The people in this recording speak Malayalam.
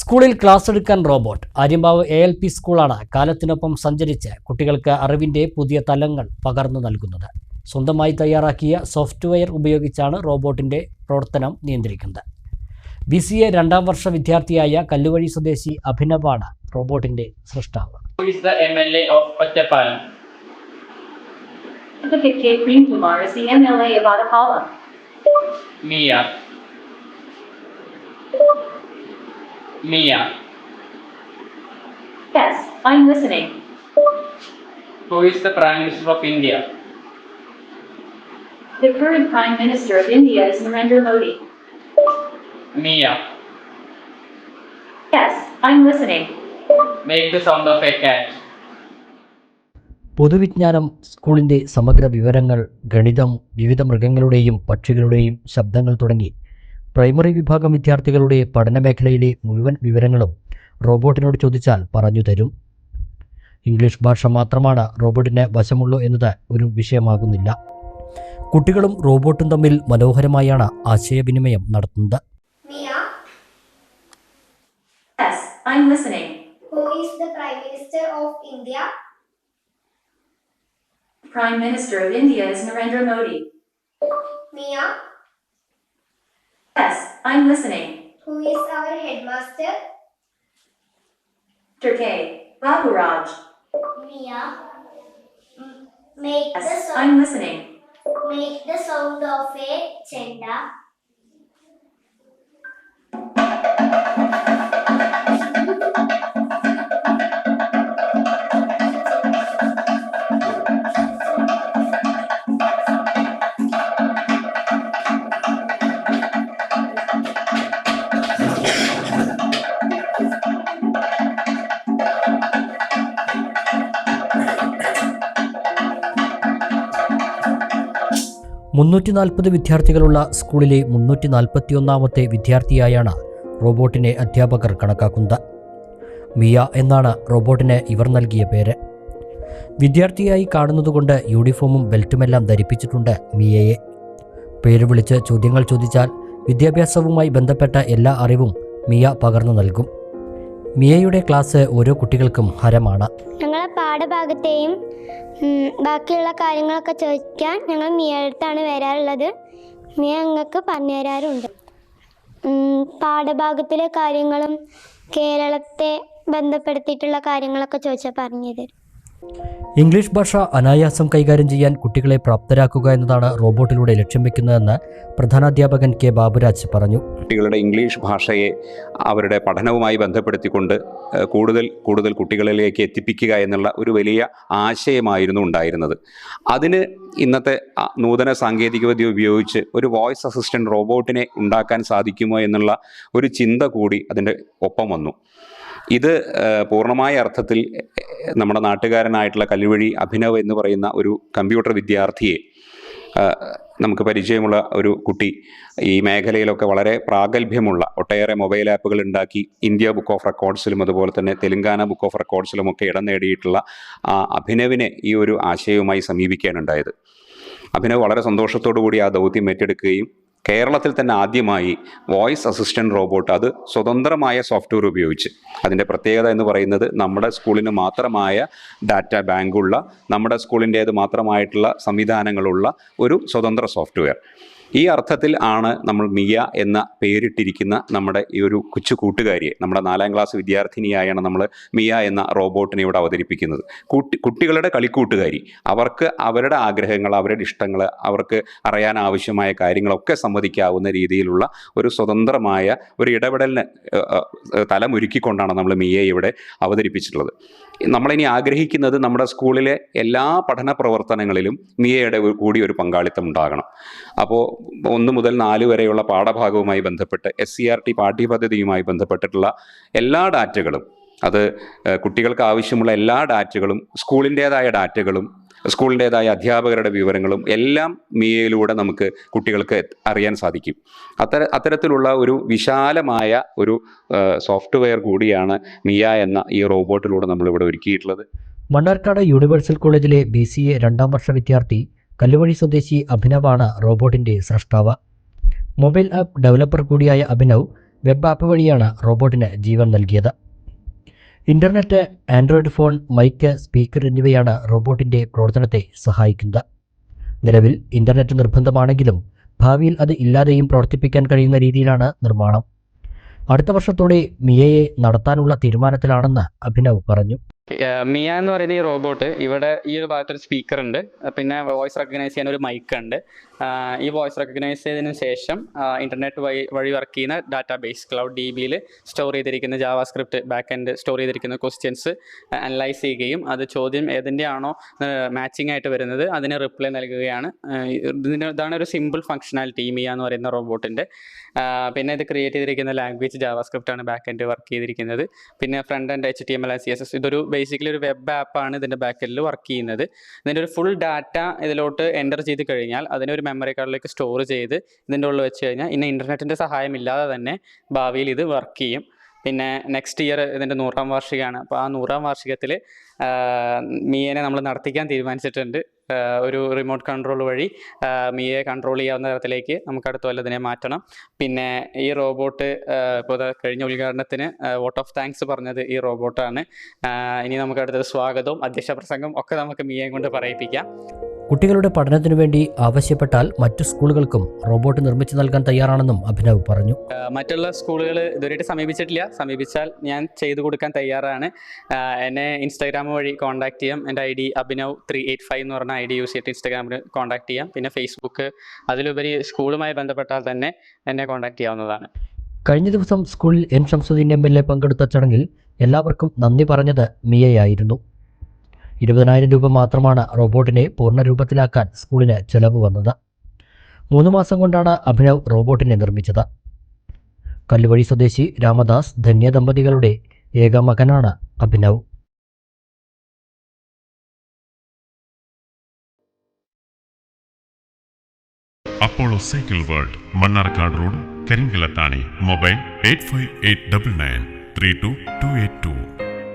സ്കൂളിൽ ക്ലാസ് എടുക്കാൻ robot. Aryambavu A L P സ്കൂളാണ് കാലത്തിനൊപ്പം സഞ്ചരിച്ച് കുട്ടികൾക്ക് അറിവിന്റെ പുതിയ തലങ്ങൾ പകർന്നു നൽകുന്നത്. സ്വന്തമായി തയ്യാറാക്കിയ സോഫ്റ്റ്വെയർ ഉപയോഗിച്ചാണ് റോബോട്ടിന്റെ പ്രവർത്തനം നിയന്ത്രിക്കുന്നത്. ബി സി എ രണ്ടാം വർഷ വിദ്യാർത്ഥിയായ കല്ലുവഴി സ്വദേശി അഭിനവാണ് റോബോട്ടിന്റെ സൃഷ്ടാവ്. Who is the MLA of Pachapalam? Pacific K. Kumar is the MLA of Adapala. Mia. Mia. Yes, I'm listening. Who is the Prime Minister of India? The current Prime Minister of India is Narendra Modi. Mia. Yes, I'm listening. Make the sound of a cat. പൊതുവിജ്ഞാനം സ്കൂളിന്റെ സമഗ്ര വിവരങ്ങൾ ഗണിതം വിവിധ മൃഗങ്ങളുടെയും പക്ഷികളുടെയും ശബ്ദങ്ങൾ തുടങ്ങി പ്രൈമറി വിഭാഗം വിദ്യാർത്ഥികളുടെ പഠന മേഖലയിലെ മുഴുവൻ വിവരങ്ങളും റോബോട്ടിനോട് ചോദിച്ചാൽ പറഞ്ഞു തരും ഇംഗ്ലീഷ് ഭാഷ മാത്രമാണ് റോബോട്ടിന് വശമുള്ളൂ എന്നത് ഒരു വിഷയമാകുന്നില്ല കുട്ടികളും റോബോട്ടും തമ്മിൽ മനോഹരമായാണ് ആശയവിനിമയം നടത്തുന്നത് Mia, Yes, I'm listening. who is the Prime Minister of India? Prime Minister of India is Narendra Modi. Mia, Yes, I'm listening. who is our headmaster? K. Baburaj. Mia, m- make the Yes, sound, I'm listening. make the sound of a chenda. മുന്നൂറ്റി നാൽപ്പത് വിദ്യാർത്ഥികളുള്ള സ്കൂളിലെ മുന്നൂറ്റി നാൽപ്പത്തിയൊന്നാമത്തെ വിദ്യാർത്ഥിയായാണ് റോബോട്ടിനെ അധ്യാപകർ കണക്കാക്കുന്നത്. മിയ എന്നാണ് റോബോട്ടിന് ഇവർ നൽകിയ പേര്. വിദ്യാർത്ഥിയായി കാണുന്നതുകൊണ്ട് യൂണിഫോമും ബെൽറ്റുമെല്ലാം ധരിപ്പിച്ചിട്ടുണ്ട് മിയയെ. പേര് വിളിച്ച് ചോദ്യങ്ങൾ ചോദിച്ചാൽ വിദ്യാഭ്യാസവുമായി ബന്ധപ്പെട്ട എല്ലാ അറിവും മിയ പകർന്നു നൽകും. മിയയുടെ ക്ലാസ് ഓരോ കുട്ടികൾക്കും ഹരമാണ്. ഞങ്ങളെ പാഠഭാഗത്തെയും ബാക്കിയുള്ള കാര്യങ്ങളൊക്കെ ചോദിക്കാൻ ഞങ്ങൾ മിയയുടെ അടുത്താണ് വരാറുള്ളത്. മിയ ഞങ്ങൾക്ക് പറഞ്ഞു തരാറുണ്ട്. പാഠഭാഗത്തിലെ കാര്യങ്ങളും കേരളത്തെ ബന്ധപ്പെടുത്തിയിട്ടുള്ള കാര്യങ്ങളൊക്കെ ചോദിച്ചാൽ പറഞ്ഞു തരും. ഇംഗ്ലീഷ് ഭാഷ അനായാസം കൈകാര്യം ചെയ്യാൻ കുട്ടികളെ പ്രാപ്തരാക്കുക എന്നതാണ് റോബോട്ടിലൂടെ ലക്ഷ്യം വെക്കുന്നതെന്ന് പ്രധാനാധ്യാപകൻ കെ ബാബുരാജ് പറഞ്ഞു. കുട്ടികളുടെ ഇംഗ്ലീഷ് ഭാഷയെ അവരുടെ പഠനവുമായി ബന്ധപ്പെടുത്തിക്കൊണ്ട് കൂടുതൽ കൂടുതൽ കുട്ടികളിലേക്ക് എത്തിപ്പിക്കുക എന്നുള്ള ഒരു വലിയ ആശയമായിരുന്നു ഉണ്ടായിരുന്നത്. അതിന് ഇന്നത്തെ നൂതന സാങ്കേതികവിദ്യ ഉപയോഗിച്ച് ഒരു വോയിസ് അസിസ്റ്റന്റ് റോബോട്ടിനെ ഉണ്ടാക്കാൻ സാധിക്കുമോ എന്നുള്ള ഒരു ചിന്ത കൂടി അതിന്റെ ഒപ്പം വന്നു. ഇത് പൂർണമായ അർത്ഥത്തിൽ നമ്മുടെ നാട്ടുകാരനായിട്ടുള്ള കല്ലുവഴി അഭിനവ് എന്ന് പറയുന്ന ഒരു കമ്പ്യൂട്ടർ വിദ്യാർത്ഥിയെ നമുക്ക് പരിചയമുള്ള ഒരു കുട്ടി ഈ മേഖലയിലൊക്കെ വളരെ പ്രാഗൽഭ്യമുള്ള ഒട്ടേറെ മൊബൈൽ ആപ്പുകൾ ഉണ്ടാക്കി ഇന്ത്യ ബുക്ക് ഓഫ് റെക്കോർഡ്സിലും അതുപോലെ തന്നെ തെലങ്കാന ബുക്ക് ഓഫ് റെക്കോർഡ്സിലും ഒക്കെ ഇടം നേടിയിട്ടുള്ള ആ അഭിനവിനെ ഈ ഒരു ആശയവുമായി സമീപിക്കാനുണ്ടായത് അഭിനവ് വളരെ സന്തോഷത്തോടു കൂടി ആ ദൗത്യം ഏറ്റെടുക്കുകയും കേരളത്തിൽ തന്നെ ആദ്യമായി വോയിസ് അസിസ്റ്റന്റ് റോബോട്ട് അത് സ്വതന്ത്രമായ സോഫ്റ്റ്വെയർ ഉപയോഗിച്ച്. അതിന്റെ പ്രത്യേകത എന്ന് പറയുന്നത് നമ്മുടെ സ്കൂളിന് മാത്രമായ ഡാറ്റ ബാങ്കുള്ള നമ്മുടെ സ്കൂളിന്റേത് മാത്രമായിട്ടുള്ള സംവിധാനങ്ങളുള്ള ഒരു സ്വതന്ത്ര സോഫ്റ്റ്വെയർ. ഈ അർത്ഥത്തിൽ ആണ് നമ്മൾ മിയ എന്ന പേരിട്ടിരിക്കുന്ന നമ്മുടെ ഈ ഒരു കൊച്ചു കൂട്ടുകാരിയെ നമ്മുടെ നാലാം ക്ലാസ് വിദ്യാർത്ഥിനിയായാണ് നമ്മൾ മിയ എന്ന റോബോട്ടിനെ ഇവിടെ അവതരിപ്പിക്കുന്നത്. കുട്ടി കുട്ടികളുടെ കളിക്കൂട്ടുകാരി. അവർക്ക് അവരുടെ ആഗ്രഹങ്ങൾ അവരുടെ ഇഷ്ടങ്ങൾ അവർക്ക് അറിയാൻ ആവശ്യമായ കാര്യങ്ങളൊക്കെ സമ്മതിക്കാവുന്ന രീതിയിലുള്ള ഒരു സ്വതന്ത്രമായ ഒരു ഇടപെടലിന് തലമൊരുക്കിക്കൊണ്ടാണ് നമ്മൾ മിയയെ ഇവിടെ അവതരിപ്പിച്ചിട്ടുള്ളത്. നമ്മളിനി ആഗ്രഹിക്കുന്നത് നമ്മുടെ സ്കൂളിലെ എല്ലാ പഠന പ്രവർത്തനങ്ങളിലും നിയയുടെ കൂടി ഒരു പങ്കാളിത്തം ഉണ്ടാകണം. അപ്പോൾ ഒന്ന് മുതൽ നാല് വരെയുള്ള പാഠഭാഗവുമായി ബന്ധപ്പെട്ട് എസ് സി ആർ ടി പാഠ്യപദ്ധതിയുമായി ബന്ധപ്പെട്ടിട്ടുള്ള എല്ലാ ഡാറ്റകളും അത് കുട്ടികൾക്ക് ആവശ്യമുള്ള എല്ലാ ഡാറ്റകളും സ്കൂളിന്റേതായ ഡാറ്റകളും സ്കൂളിന്റേതായ അധ്യാപകരുടെ വിവരങ്ങളും എല്ലാം മിയയിലൂടെ നമുക്ക് കുട്ടികൾക്ക് അറിയാൻ സാധിക്കും. അത്തര അത്തരത്തിലുള്ള ഒരു വിശാലമായ ഒരു സോഫ്റ്റ്വെയർ കൂടിയാണ് മിയ എന്ന ഈ റോബോട്ടിലൂടെ നമ്മളിവിടെ ഒരുക്കിയിട്ടുള്ളത്. മണ്ണാർക്കാട് യൂണിവേഴ്സൽ കോളേജിലെ ബി സി എ രണ്ടാം വർഷ വിദ്യാർത്ഥി കല്ലുവഴി സ്വദേശി അഭിനവാണ് റോബോട്ടിന്റെ സൃഷ്ടാവ്. മൊബൈൽ ആപ്പ് ഡെവലപ്പർ കൂടിയായ അഭിനവ് വെബ് ആപ്പ് വഴിയാണ് റോബോട്ടിന് ജീവൻ നൽകിയത്. Internet android phone mic speaker എന്നിവയാണ് റോബോട്ടിന്റെ പ്രവർത്തനത്തെ സഹായിക്കുന്നത്. നിലവിൽ ഇന്റർനെറ്റ് നിർബന്ധമാണെങ്കിലും ഭാവിയിൽ അത് ഇല്ലാതെയും പ്രവർത്തിപ്പിക്കാൻ കഴിയുന്ന രീതിയിലാണ് നിർമ്മാണം. അടുത്ത വർഷത്തോടെ മിയയെ നടത്താനുള്ള തീരുമാനത്തിലാണെന്ന് അഭിനവ് പറഞ്ഞു. മിയ എന്ന് പറയുന്ന ഈ റോബോട്ട് ഇവിടെ ഈ ഒരു ഭാഗത്തൊരു സ്പീക്കർ ഉണ്ട്. പിന്നെ വോയിസ് റെക്കഗ്നൈസ് ചെയ്യാൻ ഒരു മൈക്ക് ഉണ്ട്. ഈ വോയിസ് റെക്കഗ്നൈസ് ചെയ്തതിനു ശേഷം ഇന്റർനെറ്റ് വഴി വഴി വർക്ക് ചെയ്യുന്ന ഡാറ്റാബേസ് ക്ലൗഡ് ഡി ബിയിൽ സ്റ്റോർ ചെയ്തിരിക്കുന്ന JavaScript back end store ചെയ്തിരിക്കുന്ന ക്വസ്റ്റ്യൻസ് അനലൈസ് ചെയ്യുകയും അത് ചോദ്യം ഏതിന്റെ ആണോ മാച്ചിങ് ആയിട്ട് വരുന്നത് അതിന് റിപ്ലൈ നൽകുകയാണ്. ഇതിന് ഇതാണ് ഒരു സിമ്പിൾ ഫംഗ്ഷനാലിറ്റി മിയ എന്ന് പറയുന്ന റോബോട്ടിന്റെ പിന്നെ ഇത് ക്രിയേറ്റ് ചെയ്തിരിക്കുന്ന ലാംഗ്വേജ് ജാവാ സ്ക്രിപ്റ്റ് ആണ് ബാക്ക് എൻഡ് വർക്ക് ചെയ്തിരിക്കുന്നത്. പിന്നെ front end H T M L C S S ഇതൊരു ബേസിക്കലി ഒരു വെബ് ആപ്പാണ് ഇതിന്റെ ബാക്കിൽ വർക്ക് ചെയ്യുന്നത്. ഇതിന്റെ ഒരു ഫുൾ ഡാറ്റ ഇതിലോട്ട് എന്റർ ചെയ്ത് കഴിഞ്ഞാൽ അതിനെ ഒരു മെമ്മറി കാർഡിലേക്ക് സ്റ്റോർ ചെയ്ത് ഇതിന്റെ ഉള്ളിൽ വെച്ച് കഴിഞ്ഞാൽ ഇന്ന് ഇന്റർനെറ്റിന്റെ സഹായമില്ലാതെ തന്നെ ഭാവിയിൽ ഇത് വർക്ക് ചെയ്യും. പിന്നെ നെക്സ്റ്റ് ഇയർ ഇതിന്റെ നൂറാം വാർഷികമാണ്. അപ്പോൾ ആ നൂറാം വാർഷികത്തിൽ മിയേനെ നമ്മൾ നടത്തിക്കാൻ തീരുമാനിച്ചിട്ടുണ്ട്. ഒരു റിമോട്ട് കൺട്രോൾ വഴി മിയെ കൺട്രോൾ ചെയ്യാവുന്ന തരത്തിലേക്ക് നമുക്ക് അടുത്ത കൊല്ലം ഇതിനെ മാറ്റണം. പിന്നെ ഈ റോബോട്ട് ഇപ്പോൾ കഴിഞ്ഞ ഉദ്ഘാടനത്തിന് വോട്ട് ഓഫ് താങ്ക്സ് പറഞ്ഞത് ഈ റോബോട്ടാണ്. ഇനി നമുക്ക് അടുത്തത് സ്വാഗതവും അധ്യക്ഷ പ്രസംഗം ഒക്കെ നമുക്ക് മിയയെ കൊണ്ട് പറയിപ്പിക്കാം. കുട്ടികളുടെ പഠനത്തിനു വേണ്ടി ആവശ്യപ്പെട്ടാൽ മറ്റു സ്കൂളുകൾക്കും റോബോട്ട് നിർമ്മിച്ചു നൽകാൻ തയ്യാറാണെന്നും അഭിനവ് പറഞ്ഞു. മറ്റുള്ള സ്കൂളുകൾ ഇതുവരെയായിട്ട് സമീപിച്ചിട്ടില്ല. സമീപിച്ചാൽ ഞാൻ ചെയ്തു കൊടുക്കാൻ തയ്യാറാണ്. എന്നെ ഇൻസ്റ്റാഗ്രാം വഴി കോൺടാക്ട് ചെയ്യാം. എന്റെ I D Abhinav three eight five എന്ന് പറഞ്ഞ ഐ ഡി യൂസ് ചെയ്തിട്ട് ഇൻസ്റ്റാഗ്രാമിൽ കോൺടാക്ട് ചെയ്യാം. പിന്നെ ഫേസ്ബുക്ക് അതിലുപരി സ്കൂളുമായി ബന്ധപ്പെട്ടാൽ തന്നെ എന്നെ കോൺടാക്ട് ചെയ്യാവുന്നതാണ്. കഴിഞ്ഞ ദിവസം സ്കൂളിൽ N Shamsuddin M L A പങ്കെടുത്ത ചടങ്ങിൽ എല്ലാവർക്കും നന്ദി പറഞ്ഞത് മിയയായിരുന്നു. ഇരുപതിനായിരം രൂപ മാത്രമാണ് റോബോട്ടിനെ പൂർണ രൂപത്തിലാക്കാൻ സ്കൂളിന് ചെലവ് വന്നത്. മൂന്ന് മാസം കൊണ്ടാണ് അഭിനവ് റോബോട്ടിനെ നിർമ്മിച്ചത്. കല്ലുവഴി സ്വദേശി രാമദാസ് ധന്യ ദമ്പതികളുടെ ഏക മകനാണ് Abhinav. Apollo cycle world Mannarkkad road Karinkallathani mobile eight five eight double nine three two two eight two.